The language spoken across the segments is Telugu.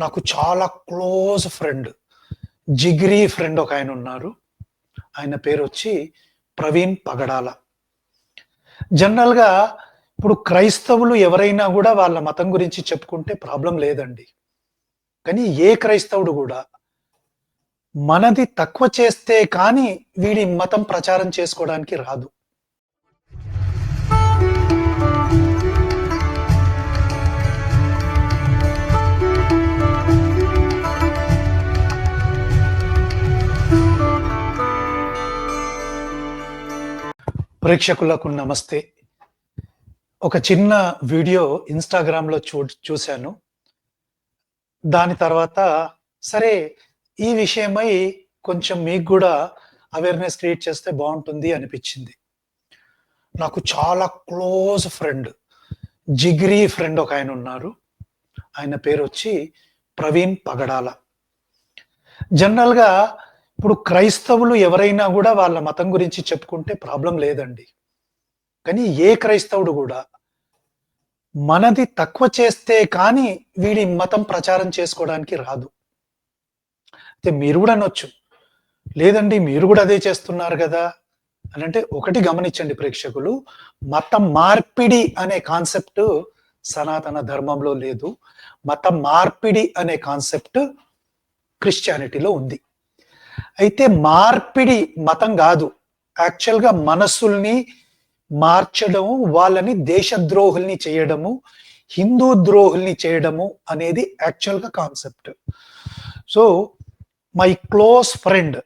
నాకు చాలా క్లోజ్ ఫ్రెండ్ జిగ్రీ ఫ్రెండ్ ఒక ఆయన ఉన్నారు. ఆయన పేరు వచ్చి ప్రవీణ్ పగడాల. జనరల్గా ఇప్పుడు క్రైస్తవులు ఎవరైనా కూడా వాళ్ళ మతం గురించి చెప్పుకుంటే ప్రాబ్లం లేదండి. కానీ ఏ క్రైస్తవుడు కూడా మనది తక్కువ చేస్తే కానీ వీడి మతం ప్రచారం చేసుకోవడానికి రాదు. ప్రేక్షకులకు నమస్తే. ఒక చిన్న వీడియో ఇన్స్టాగ్రామ్లో చూ చూశాను. దాని తర్వాత సరే ఈ విషయమై కొంచెం మీకు కూడా అవేర్నెస్ క్రియేట్ చేస్తే బాగుంటుంది అనిపించింది. నాకు చాలా క్లోజ్ ఫ్రెండ్ జిగ్రీ ఫ్రెండ్ ఒక ఆయన ఉన్నారు. ఆయన పేరు వచ్చి ప్రవీణ్ పగడాల. జనరల్గా ఇప్పుడు క్రైస్తవులు ఎవరైనా కూడా వాళ్ళ మతం గురించి చెప్పుకుంటే ప్రాబ్లం లేదండి. కానీ ఏ క్రైస్తవుడు కూడా మనది తక్కువ చేస్తే కానీ వీడి మతం ప్రచారం చేసుకోవడానికి రాదు. అయితే మీరు కూడా అనొచ్చు. లేదండి మీరు కూడా అదే చేస్తున్నారు కదా అని అంటే ఒకటి గమనించండి ప్రేక్షకులు. మత మార్పిడి అనే కాన్సెప్ట్ సనాతన ధర్మంలో లేదు. మత మార్పిడి అనే కాన్సెప్ట్ క్రిస్టియానిటీలో ఉంది. అయితే మార్పిడి మతం కాదు. యాక్చువల్గా మనస్సుల్ని మార్చడము వాళ్ళని దేశద్రోహుల్ని చేయడము హిందూ ద్రోహుల్ని చేయడము అనేది యాక్చువల్గా concept. So my close friend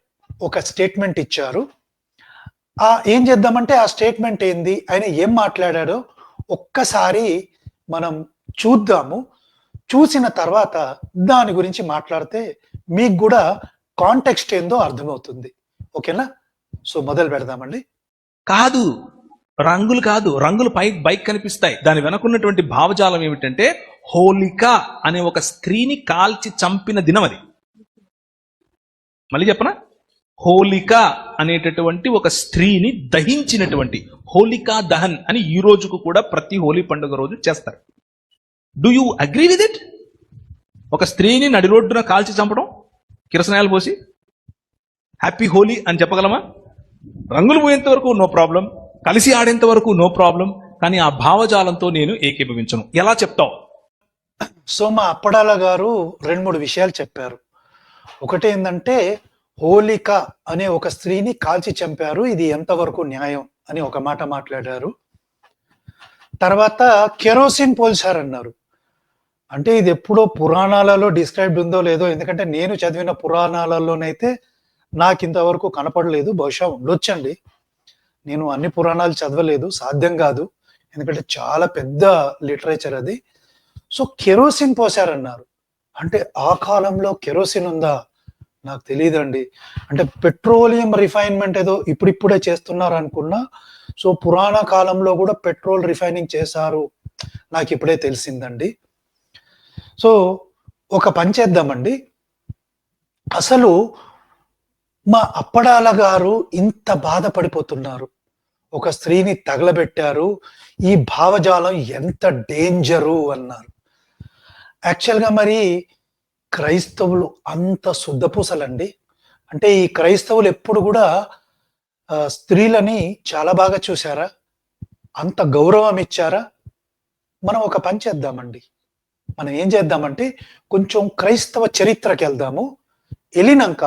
ఒక స్టేట్మెంట్ ఇచ్చారు. ఆ ఏం చేద్దామంటే ఆ స్టేట్మెంట్ ఏంది? ఆయన ఏం మాట్లాడాడో ఒక్కసారి మనం చూద్దాము. చూసిన తర్వాత దాని గురించి మాట్లాడితే మీకు కూడా కాంటెక్స్ట్ ఏందో అర్థమవుతుంది. ఓకేనా? సో మొదలు పెడదామండి. కాదు రంగులు కాదు రంగులు పై బైక్ కనిపిస్తాయి. దాని వెనకున్నటువంటి భావజాలం ఏమిటంటే హోలిక అనే ఒక స్త్రీని కాల్చి చంపిన దినం అది మళ్ళీ చెప్పనా? హోలిక అనేటటువంటి ఒక స్త్రీని దహించినటువంటి హోలికా దహన్ అని ఈ రోజుకు కూడా ప్రతి హోలీ పండుగ రోజు చేస్తారు. Do you agree with it ఒక స్త్రీని నడిరోడ్డున కాల్చి చంపడం? కిరసనాయాలు పోసి హ్యాపీ హోలీ అని చెప్పగలమా? రంగులు పోయేంత వరకు నో ప్రాబ్లం కలిసి ఆడేంత వరకు నో ప్రాబ్లం కానీ ఆ భావజాలంతో నేను ఏకీభవించను. ఎలా చెప్తావు? సో మా అప్పడాల గారు రెండు మూడు విషయాలు చెప్పారు. ఒకటి ఏంటంటే హోలిక అనే ఒక స్త్రీని కాల్చి చంపారు ఇది ఎంతవరకు న్యాయం అని ఒక మాట మాట్లాడారు. తర్వాత కెరోసిన్ పోల్చారన్నారు. అంటే ఇది ఎప్పుడో పురాణాలలో డిస్క్రైబ్డ్ ఉందో లేదో ఎందుకంటే నేను చదివిన పురాణాలలోనైతే నాకు ఇంతవరకు కనపడలేదు బహుశా ఉండొచ్చండి. నేను అన్ని పురాణాలు చదవలేదు సాధ్యం కాదు. ఎందుకంటే చాలా పెద్ద లిటరేచర్ అది. సో కెరోసిన్ పోసారన్నారు. అంటే ఆ కాలంలో కెరోసిన్ ఉందా? నాకు తెలియదండి అంటే పెట్రోలియం రిఫైన్మెంట్ ఏదో ఇప్పుడిప్పుడే చేస్తున్నారు అనుకున్నా సో పురాణ కాలంలో కూడా పెట్రోల్ రిఫైనింగ్ చేశారు. నాకు ఇప్పుడే తెలిసిందండి. సో ఒక పని చేద్దామండి. అసలు మా అప్పడాల గారు ఇంత బాధపడిపోతున్నారు. ఒక స్త్రీని తగలబెట్టారు. ఈ భావజాలం ఎంత డేంజరు అన్నారు. యాక్చువల్గా మరి క్రైస్తవులు అంత శుద్ధపూసలండి. అంటే ఈ క్రైస్తవులు ఎప్పుడు కూడా స్త్రీలని చాలా బాగా చూసారా అంత గౌరవం ఇచ్చారా? మనం ఒక పని చేద్దామండి. మనం ఏం చేద్దామంటే కొంచెం క్రైస్తవ చరిత్రకి వెళ్దాము. వెళ్ళినాక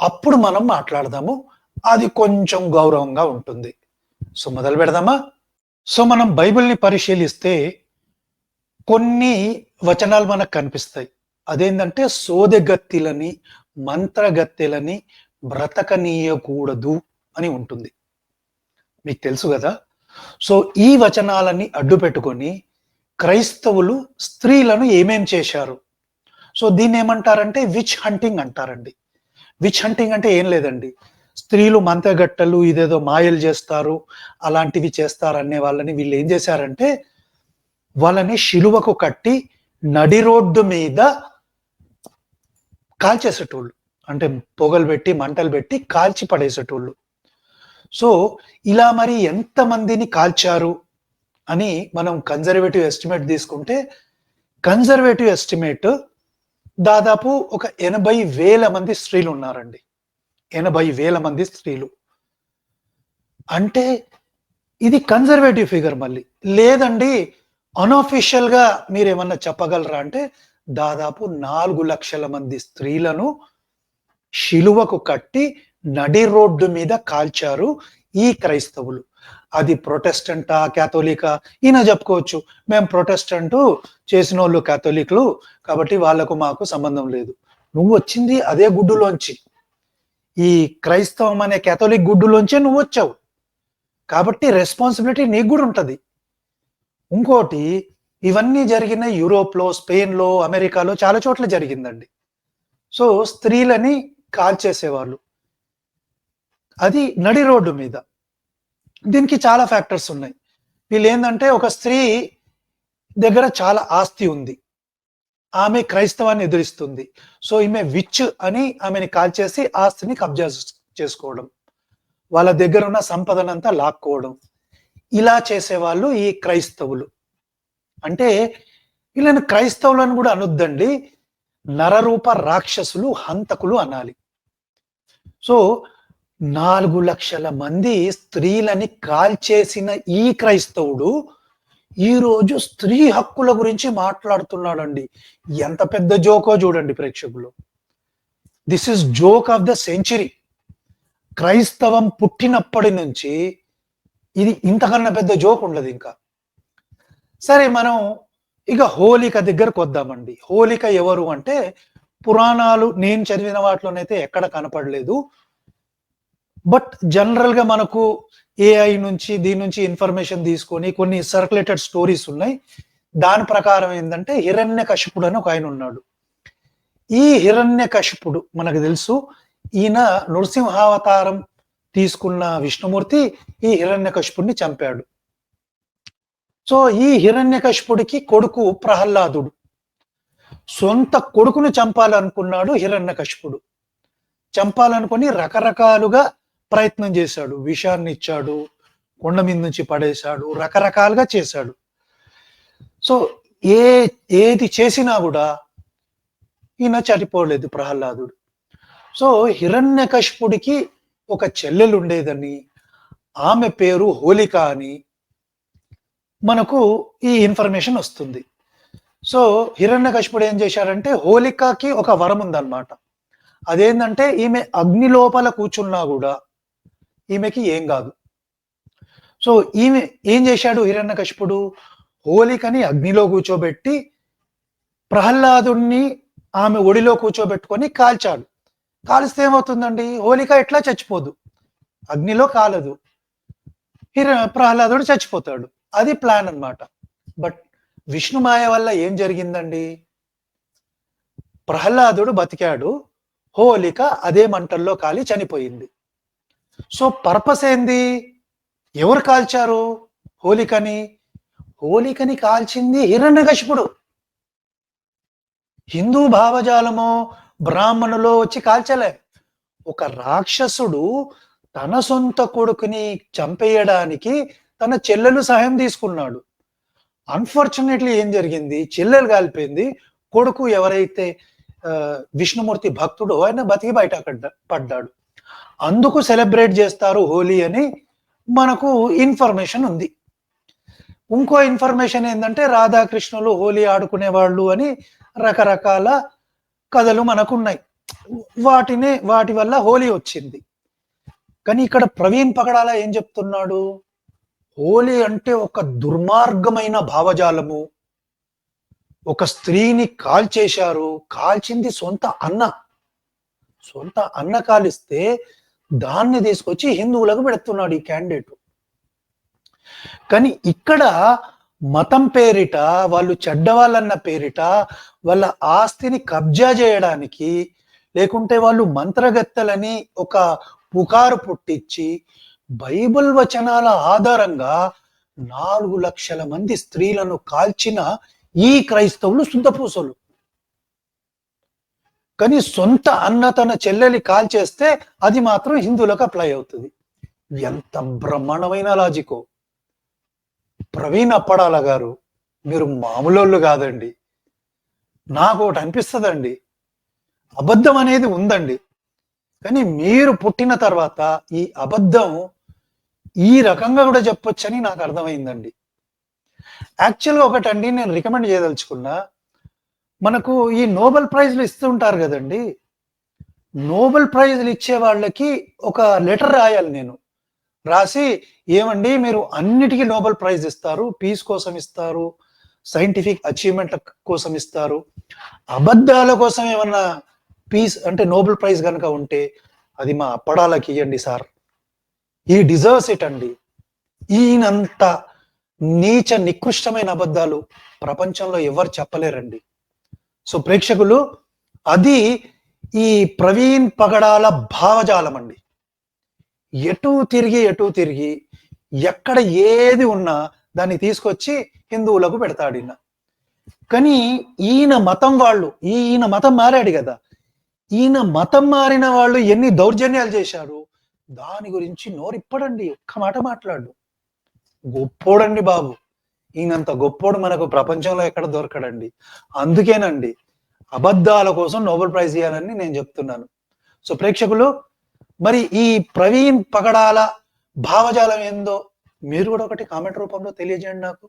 అప్పుడు మనం మాట్లాడదాము. అది కొంచెం గౌరవంగా ఉంటుంది. సో మొదలు పెడదామా? సో మనం బైబిల్ని పరిశీలిస్తే కొన్ని వచనాలు మనకు కనిపిస్తాయి. అదేంటంటే సోదెగత్తిలని మంత్రగత్తెలని బ్రతకనీయకూడదు అని ఉంటుంది. మీకు తెలుసు కదా? సో ఈ వచనాలని అడ్డు పెట్టుకొని క్రైస్తవులు స్త్రీలను ఏమేం చేశారు? సో దీన్ని ఏమంటారంటే విచ్ హంటింగ్ అంటారండి. విచ్ హంటింగ్ అంటే ఏం లేదండి. స్త్రీలు మంతగట్టలు ఇదేదో మాయలు చేస్తారు అలాంటివి చేస్తారు అనే వాళ్ళని వీళ్ళు ఏం చేశారంటే వాళ్ళని శిలువకు కట్టి నడి రోడ్డు మీద కాల్చేసేటోళ్ళు. అంటే పొగలు పెట్టి మంటలు పెట్టి కాల్చి పడేసేటోళ్ళు. సో ఇలా మరి ఎంతమందిని కాల్చారు? అని మనం కన్జర్వేటివ్ ఎస్టిమేట్ తీసుకుంటే కన్జర్వేటివ్ ఎస్టిమేట్ దాదాపు ఒక ఎనభై వేల మంది స్త్రీలు ఉన్నారండి. ఎనభై వేల మంది స్త్రీలు. అంటే ఇది కన్జర్వేటివ్ ఫిగర్ మళ్ళీ. లేదండి అన్అఫీషియల్గా మీరు ఏమన్నా చెప్పగలరా అంటే దాదాపు నాలుగు లక్షల మంది స్త్రీలను శిలువకు కట్టి నడి రోడ్డు మీద కాల్చారు. ఈ క్రైస్తవులు. అది ప్రొటెస్టెంటా క్యాథోలికా? ఈయన చెప్పుకోవచ్చు. మేము ప్రొటెస్టెంట్ చేసిన వాళ్ళు క్యాథోలిక్లు కాబట్టి వాళ్ళకు మాకు సంబంధం లేదు. నువ్వు వచ్చింది అదే గుడ్డులోంచి. ఈ క్రైస్తవం అనే క్యాథోలిక్ గుడ్డులోంచే నువ్వు వచ్చావు. కాబట్టి రెస్పాన్సిబిలిటీ నీకు కూడా ఉంటుంది. ఇంకోటి ఇవన్నీ జరిగిన యూరోప్లో స్పెయిన్లో అమెరికాలో చాలా చోట్ల జరిగిందండి. సో స్త్రీలని కాల్చేసేవాళ్ళు. అది నడి రోడ్డు మీద. దీనికి చాలా ఫ్యాక్టర్స్ ఉన్నాయి. వీళ్ళు ఏంటంటే ఒక స్త్రీ దగ్గర చాలా ఆస్తి ఉంది. ఆమె క్రైస్తవాన్ని ఎదురిస్తుంది. సో ఈమె విచ్ అని ఆమెని కాల్చేసి ఆస్తిని కబ్జా చేసుకోవడం. వాళ్ళ దగ్గర ఉన్న సంపదనంతా లాక్కోవడం. ఇలా చేసేవాళ్ళు ఈ క్రైస్తవులు. అంటే వీళ్ళని క్రైస్తవులను కూడా అనొద్దండి. నరరూప రాక్షసులు హంతకులు అనాలి. సో నాలుగు లక్షల మంది స్త్రీలని కాల్చేసిన ఈ క్రైస్తవుడు ఈ రోజు స్త్రీ హక్కుల గురించి మాట్లాడుతున్నాడండి. ఎంత పెద్ద జోకో చూడండి ప్రేక్షకులు. This is joke of the century క్రైస్తవం పుట్టినప్పటి నుంచి ఇది ఇంతకన్నా పెద్ద జోక్ ఉండదు ఇంకా. సరే మనం ఇక హోలిక దగ్గరకు వద్దామండి. హోలిక ఎవరు అంటే పురాణాలు నేను చదివిన వాటిలోనైతే ఎక్కడ కనపడలేదు. బట్ జనరల్గా మనకు ఏఐ నుంచి దీని నుంచి ఇన్ఫర్మేషన్ తీసుకొని కొన్ని సర్క్యులేటెడ్ స్టోరీస్ ఉన్నాయి. దాని ప్రకారం ఏంటంటే హిరణ్య కశిపుడు అని ఒక ఆయన ఉన్నాడు. ఈ హిరణ్య కశిపుడు మనకు తెలుసు ఈయన నృసింహావతారం తీసుకున్న విష్ణుమూర్తి ఈ హిరణ్య కశిపుడిని చంపాడు. సో ఈ హిరణ్య కశిపుడికి కొడుకు ప్రహ్లాదుడు. సొంత కొడుకును చంపాలనుకున్నాడు హిరణ్య కశిపుడు. చంపాలనుకుని రకరకాలుగా ప్రయత్నం చేశాడు విషాన్ని ఇచ్చాడు కొండ మీద నుంచి పడేశాడు రకరకాలుగా చేశాడు. సో ఏ ఏది చేసినా కూడా ఈయన చనిపోలేదు ప్రహ్లాదుడు. సో హిరణ్యకశిపుడికి ఒక చెల్లెలు ఉండేదని ఆమె పేరు హోలిక అని మనకు ఈ ఇన్ఫర్మేషన్ వస్తుంది. సో హిరణ్యకశిపుడు ఏం చేశారంటే హోలికకి ఒక వరం ఉందన్నమాట అదేంటంటే ఈమె అగ్ని లోపల కూర్చున్నా కూడా ఈమెకి ఏం కాదు. సో ఈమె ఏం చేశాడు హిరణ్యకశిపుడు హోలికని అగ్నిలో కూర్చోబెట్టి ప్రహ్లాదుణ్ణి ఆమె ఒడిలో కూర్చోబెట్టుకొని కాల్చాడు. కాలిస్తే ఏమవుతుందండి? హోలిక ఎట్లా చచ్చిపోదు? అగ్నిలో కాలదు. హిర ప్రహ్లాదుడు చచ్చిపోతాడు. అది ప్లాన్ అన్నమాట. బట్ విష్ణుమాయ వల్ల ఏం జరిగిందండి? ప్రహ్లాదుడు బతికాడు. హోలిక అదే మంటల్లో కాలి చనిపోయింది. సో పర్పస్ ఏంది? ఎవరు కాల్చారు? హోలికని? హోలికని కాల్చింది హిరణ్యకశిపుడు. హిందూ భావజాలమో బ్రాహ్మణులో వచ్చి కాల్చలే. ఒక రాక్షసుడు తన సొంత కొడుకుని చంపేయడానికి తన చెల్లెలు సహాయం తీసుకున్నాడు. అన్ఫార్చునేట్లీ ఏం జరిగింది? చెల్లెలు కాలిపోయింది. కొడుకు ఎవరైతే విష్ణుమూర్తి భక్తుడు ఆయన బతికి బయట పడ్డాడు. అందుకు సెలబ్రేట్ చేస్తారు హోలీ అని మనకు ఇన్ఫర్మేషన్ ఉంది. ఇంకో ఇన్ఫర్మేషన్ ఏంటంటే రాధాకృష్ణులు హోలీ ఆడుకునే వాళ్ళు అని రకరకాల కథలు మనకున్నాయి. వాటిని వాటి వల్ల హోలీ వచ్చింది. కానీ ఇక్కడ ప్రవీణ్ పగడాల ఏం చెప్తున్నాడు? హోలీ అంటే ఒక దుర్మార్గమైన భావజాలము. ఒక స్త్రీని కాల్చేశారు కాల్చింది సొంత అన్న. సొంత అన్న కాలిస్తే దాన్ని తీసుకొచ్చి హిందువులకు పెడుతున్నాడు ఈ క్యాండిడేట్. కానీ ఇక్కడ మతం పేరిట వాళ్ళు చెడ్డవాళ్ళన్న పేరిట వాళ్ళ ఆస్తిని కబ్జా చేయడానికి లేకుంటే వాళ్ళు మంత్రగత్తెలని ఒక పుకారు పుట్టించి బైబిల్ వచనాల ఆధారంగా నాలుగు లక్షల మంది స్త్రీలను కాల్చిన ఈ క్రైస్తవులు శుద్ధపూసలు. కానీ సొంత అన్న తన చెల్లెలి కాల్చేస్తే అది మాత్రం హిందువులకు అప్లై అవుతుంది. ఎంత బ్రహ్మాండమైన లాజికో ప్రవీణ్ అప్పడాల గారు మీరు మామూలు కాదండి. నాకు ఒకటి అనిపిస్తుందండి. అబద్ధం అనేది ఉందండి. కానీ మీరు పుట్టిన తర్వాత ఈ అబద్ధం ఈ రకంగా కూడా చెప్పొచ్చని నాకు అర్థమైందండి. యాక్చువల్గా ఒకటండి నేను రికమెండ్ చేయదలుచుకున్నా. మనకు ఈ నోబెల్ ప్రైజ్లు ఇస్తుంటారు కదండి. నోబెల్ ప్రైజ్లు ఇచ్చే వాళ్ళకి ఒక లెటర్ రాయాలి నేను. రాసి ఏమండి మీరు అన్నిటికీ నోబెల్ ప్రైజ్ ఇస్తారు. పీస్ కోసం ఇస్తారు సైంటిఫిక్ అచీవ్మెంట్ కోసం ఇస్తారు. అబద్ధాల కోసం ఏమన్నా పీస్ అంటే నోబెల్ ప్రైజ్ కనుక ఉంటే అది మా అప్పడాలకి ఇవ్వండి సార్. ఈ డిజర్వ్స్ ఇట్ అండి. ఈయనంత నీచ నికృష్టమైన అబద్ధాలు ప్రపంచంలో ఎవరు చెప్పలేరండి. సో ప్రేక్షకులు అది ఈ ప్రవీణ్ పగడాల భావజాలం అండి ఎటు తిరిగి ఎటు తిరిగి ఎక్కడ ఏది ఉన్నా దాన్ని తీసుకొచ్చి హిందువులకు పెడతాడు ఈయన కానీ ఈయన మతం వాళ్ళు ఈయన మతం మారాడు కదా. ఈయన మతం మారిన వాళ్ళు ఎన్ని దౌర్జన్యాలు చేశారు? దాని గురించి నోరిప్పడండి ఒక్క మాట మాట్లాడు. గొప్పోడండి బాబు. ఈయనంత గొప్పోడు మనకు ప్రపంచంలో ఎక్కడ దొరకడండి? అందుకేనండి అబద్ధాల కోసం నోబెల్ ప్రైజ్ ఇవ్వాలని నేను చెప్తున్నాను. సో ప్రేక్షకులు మరి ఈ ప్రవీణ్ పగడాల భావజాలం ఏందో మీరు కూడా ఒకటి కామెంట్ రూపంలో తెలియజేయండి నాకు.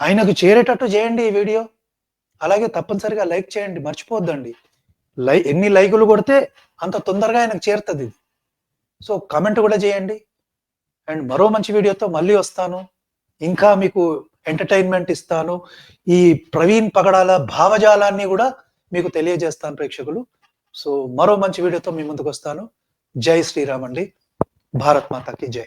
ఆయనకు చేరేటట్టు చేయండి ఈ వీడియో. అలాగే తప్పనిసరిగా లైక్ చేయండి మర్చిపోద్దండి లై ఎన్ని లైకులు కొడితే అంత తొందరగా ఆయనకు చేరుతుంది. ఇది సో కమెంట్ కూడా చేయండి. అండ్ మరో మంచి వీడియోతో మళ్ళీ వస్తాను. ఇంకా మీకు ఎంటర్టైన్మెంట్ ఇస్తాను. ఈ ప్రవీణ్ పగడాల భావజాలాన్ని కూడా మీకు తెలియజేస్తాను ప్రేక్షకులు. సో మరో మంచి వీడియోతో మీ ముందుకు వస్తాను. జై శ్రీరామ్ అండి. భారత్ మాతాకి జై.